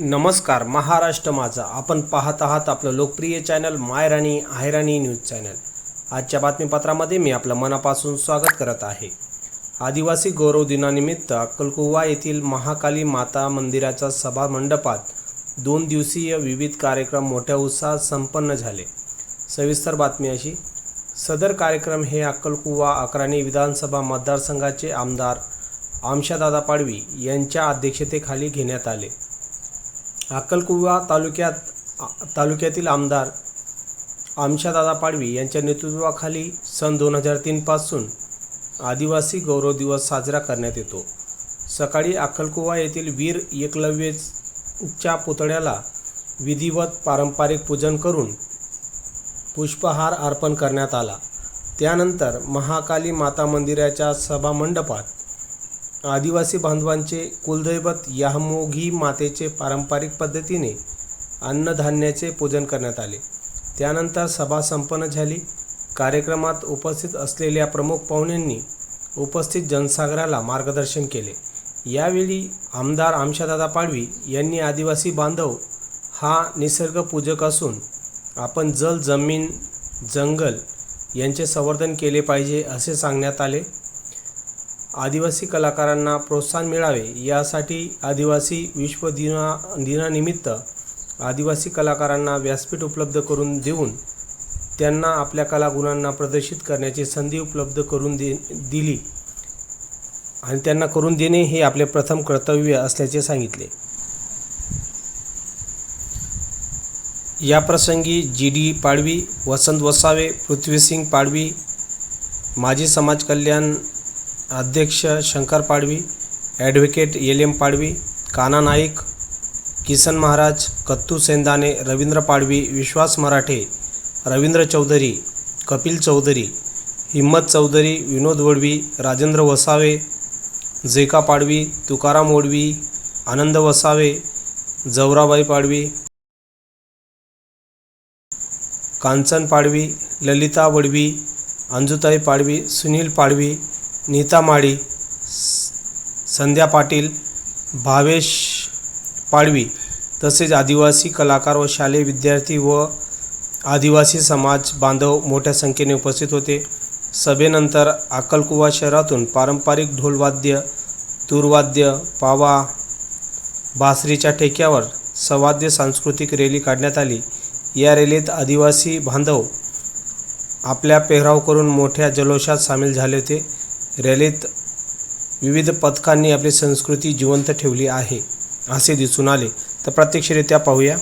नमस्कार महाराष्ट्र माझा. आपण पाहत आहात आपलं लोकप्रिय चॅनल मायराणी आहेराणी न्यूज चॅनल. आजच्या बातमीपत्रामध्ये मी आपलं मनापासून स्वागत करत आहे. आदिवासी गौरव दिनानिमित्त अक्कलकुवा येथील महाकाली माता मंदिराच्या सभा मंडपात दोन दिवसीय विविध कार्यक्रम मोठ्या उत्साहात संपन्न झाले. सविस्तर बातमी अशी. सदर कार्यक्रम हे अक्कलकुवा अकराणी विधानसभा मतदारसंघाचे आमदार आमशादादा पाडवी यांच्या अध्यक्षतेखाली घेण्यात आले. अक्कलकुवा तालुक्यात तालुक्यातील आमदार आमशादादा पाडवी यांच्या नेतृत्वाखाली सन दोन हजार तीनपासून आदिवासी गौरव दिवस साजरा करण्यात येतो. सकाळी अक्कलकुवा येथील वीर एकलव्यच्या पुतळ्याला विधिवत पारंपरिक पूजन करून पुष्पहार अर्पण करण्यात आला. त्यानंतर महाकाली माता मंदिराच्या सभामंडपात आदिवासी बांधवांचे कुलदैवत यामोघी मातेचे पारंपरिक पद्धतीने अन्नधान्याचे पूजन करण्यात आले. त्यानंतर सभा संपन्न झाली. कार्यक्रमात उपस्थित असलेल्या प्रमुख पाहुण्यांनी उपस्थित जनसागराला मार्गदर्शन केले. यावेळी आमदार आमशादादा पाडवी यांनी आदिवासी बांधव हा निसर्गपूजक असून आपण जल जमीन जंगल यांचे संवर्धन केले पाहिजे असे सांगण्यात आले. आदिवासी कलाकारांना प्रोत्साहन मिळावे यासाठी आदिवासी विश्व दिना दिनानिमित्त आदिवासी कलाकारांना व्यासपीठ उपलब्ध करून देऊन त्यांना आपल्या कलागुणांना प्रदर्शित करण्याची संधी उपलब्ध करून दे दिली. आणि त्यांना करून देणे हे आपले प्रथम कर्तव्य असल्याचे सांगितले. याप्रसंगी जी डी पाडवी वसंत वसावे पृथ्वीसिंग पाडवी माजी समाज कल्याण अध्यक्ष Shankar Padvi advocate L M Padvi Kana Naik Kisan Maharaj Kattu Sendane Ravindra Padvi Vishwas Marathe Ravindra Chaudhari Kapil Chaudhari Himmat Chaudhari Vinod Wadvi Rajendra Vasave जेका पाडवी तुकाराम ओडवी आनंद वसावे जवराबाई पाडवी कांचन पाडवी ललिता वडवी अंजुताई पाडवी सुनील पाडवी नीता माळी स- संध्या पाटील भावेश पाडवी तसेच आदिवासी कलाकार व शालेय विद्यार्थी व आदिवासी समाज बांधव मोठ्या संख्येने उपस्थित होते. सभेनंतर अक्कलकुवा शहरातून पारंपरिक ढोलवाद्य तुरवाद्य पावा बासरीच्या ठेक्यावर सवाद्य सांस्कृतिक रॅली काढण्यात आली. या रॅलीत आदिवासी बांधव आपल्या पेहराव करून मोठ्या जल्लोषात सामील झाले होते. रॅलीत विविध पथकांनी आपली संस्कृती जिवंत ठेवली आहे असे दिसून आले. तर प्रत्यक्षरित्या पाहूया.